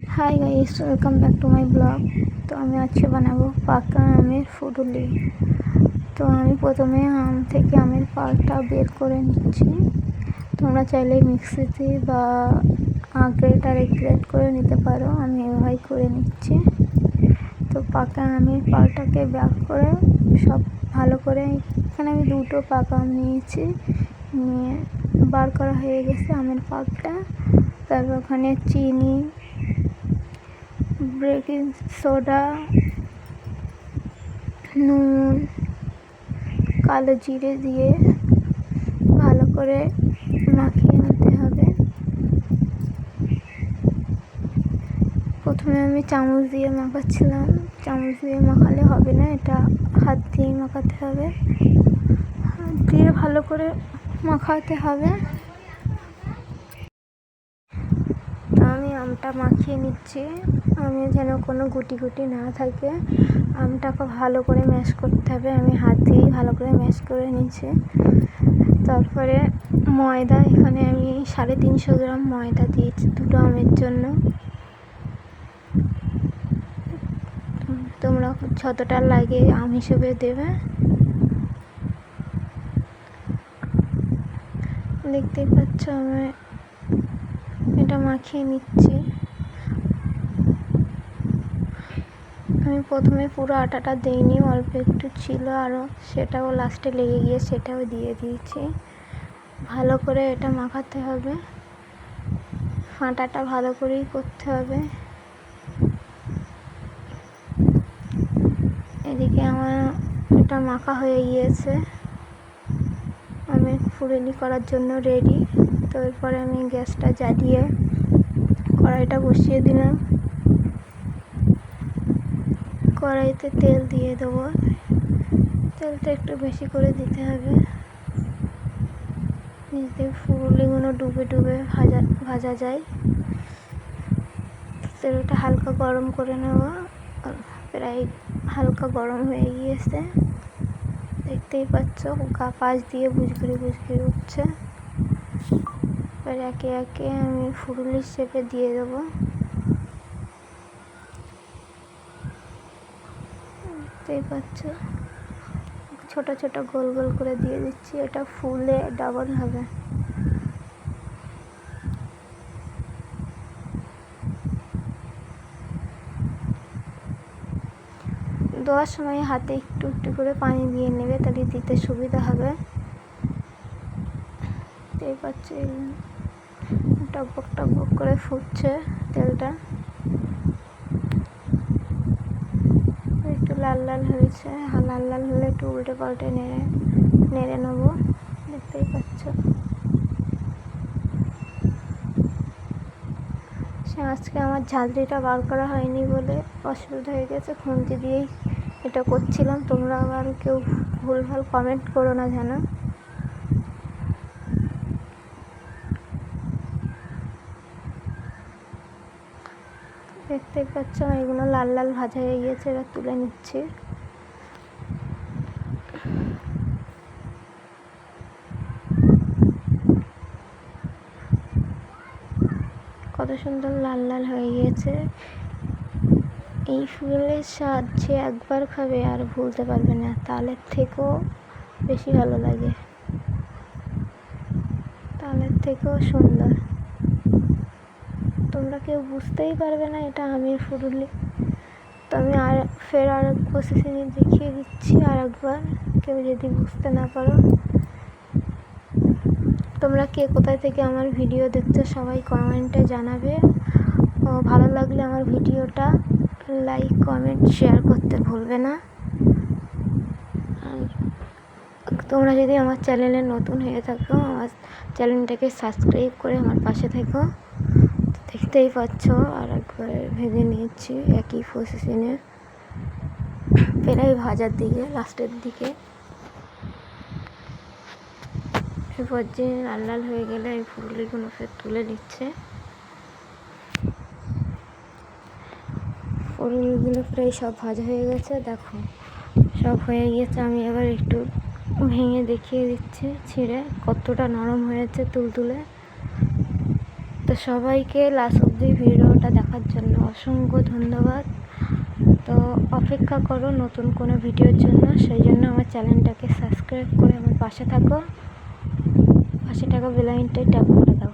Hi guys welcome back to my blog তো আমি আজকে বানাবো পাকা আমের ফুটুলি। তো আমি প্রথমে আম থেকে আমের পাকটা বের করে নিচ্ছি। তোমরা চাইলে মিক্সিতে বা গ্রেটারে গ্রেট করে নিতে পারো, আমি এভাবেই করে নিচ্ছি। তো পাকা আমের পালটাকে ব্যাক করে সব ভালো করে এখানে আমি দুটো পাকা আম নিয়েছি। নিয়ে বার করা হয়ে গেছে আমের পাকটা তারপর ওখানে চিনি বেকিং সোডা, নুন, কালো জিরে দিয়ে ভালো করে মাখিয়ে নিতে হবে। প্রথমে আমি চামচ দিয়ে মাখাচ্ছিলাম। চামচ দিয়ে মাখালে হবে না, এটা হাত দিয়ে মাখাতে হবে। দিয়ে ভালো করে মাখাতে হবে তো আমি আমটা মাখিয়ে নিচ্ছি। আমি যেন কোনো গুটি গুটি না থাকে। আমটাকে ভালো করে ম্যাশ করতে হবে। আমি হাত দিয়েই ভালো করে ম্যাশ করে নিচ্ছি। তারপরে ময়দা, এখানে আমি সাড়ে তিনশো গ্রাম ময়দা দিয়েছি দুটো আমের জন্য। তোমরা যতটা লাগে আম হিসেবে দেবে। দেখতেই পাচ্ছ আমি মাখিয়ে নিচ্ছি। আমি প্রথমে পুরো আটাটা দিইনি, অল্প একটু ছিল আরও সেটাও লাস্টে লেগে গিয়ে সেটাও দিয়ে দিয়েছি। ভালো করে এটা মাখাতে হবে। আটাটা ভালো করেই করতে হবে। এদিকে আমার এটা মাখা হয়ে গিয়েছে। আমি ফুরেলি করার জন্য রেডি তো এরপরে আমি গ্যাসটা জ্বালিয়ে কড়াইটা বসিয়ে দিলাম। কড়াইতে তেল দিয়ে দেবো। তেলটা একটু বেশি করে দিতে হবে। যাতে ফুলগুলো ডুবে ডুবে ভাজা ভাজা যায়। তেলটা হালকা গরম করে নেব। প্রায় হালকা গরম হয়ে গিয়েছে। দেখতেই পাচ্ছ গা পাশ দিয়ে বুঝগুড়ি বুঝগুড়ি উঠছে। এবার একে একে আমি ফুরুলির শেপে দিয়ে দেবো। দেখতেই পাচ্ছ, ছোট ছোট গোল গোল করে দিয়ে দিচ্ছি, এটা ফুলে ডাবল হবে। দেওয়ার সময় হাতে একটু একটু করে পানি দিয়ে নেবে, তাহলে দিতে সুবিধা হবে। দেখতেই পাচ্ছি টকবক টকবক করে ফুটছে তেলটা। একটু লাল লাল হয়েছে লাল লাল হলে একটু উল্টে পাল্টে নেড়ে নেড়ে নেব। দেখতেই পাচ্ছ। সে আজকে আমার ঝাঁঝরিটা বার করা হয়নি বলে অসুবিধা হয়ে গেছে, খুন্তি দিয়েই এটা করছিলাম। তোমরা আবার কেউ ভুলভাল কমেন্ট করো না যেন। দেখতেই পাচ্ছ, এগুলো লাল লাল ভাজা হয়ে গিয়েছে, এবার তুলে নিচ্ছি। কত সুন্দর লাল লাল হয়ে গিয়েছে। এই ফুলের স্বাদ যে একবার খাবে আর ভুলতে পারবে না, তালের থেকেও বেশি ভালো লাগে। তালের থেকেও সুন্দর। তোমরা কেউ বুঝতেই পারবে না এটা আমের ফুরুলি। তো আমি আর ফের আর এক প্রসেসিংয়ে দেখিয়ে দিচ্ছি আর একবার কেউ যদি বুঝতে না পারো। তোমরা কে কোথায় থেকে আমার ভিডিও দেখছ সবাই কমেন্টে জানাবে। ও, ভালো লাগলে আমার ভিডিওটা লাইক কমেন্ট শেয়ার করতে ভুলবে না। তোমরা যদি আমার চ্যানেলে নতুন হয়ে থাকো, আমার চ্যানেলটাকে সাবস্ক্রাইব করে আমার পাশে থেকো। দেখতেই পাচ্ছ, আর একবার ভেজে নিয়েছি একই প্রসেসিংয়ে প্রায় ভাজার দিকে লাস্টের দিকে। এরপর যে লাল লাল হয়ে গেলে এই ফুলগুলো ফের তুলে নিচ্ছে। ফুলগুলো প্রায় সব ভাজা হয়ে গেছে, দেখো। সব হয়ে গিয়েছে আমি এবার একটু ভেঙে দেখিয়ে দিচ্ছি, ছিঁড়ে। কতটা নরম হয়েছে তুলতুলে। তো সবাইকে লাস্ট অব্দি ভিডিও ভিডিওটা দেখার জন্য অসংখ্য ধন্যবাদ। তো অপেক্ষা করো নতুন কোনো ভিডিওর জন্য, সেই জন্য আমার চ্যানেলটাকে সাবস্ক্রাইব করে আমার পাশে থাকো। পাশে থাকা বেলাইনটাই ট্যাপ করে দাও।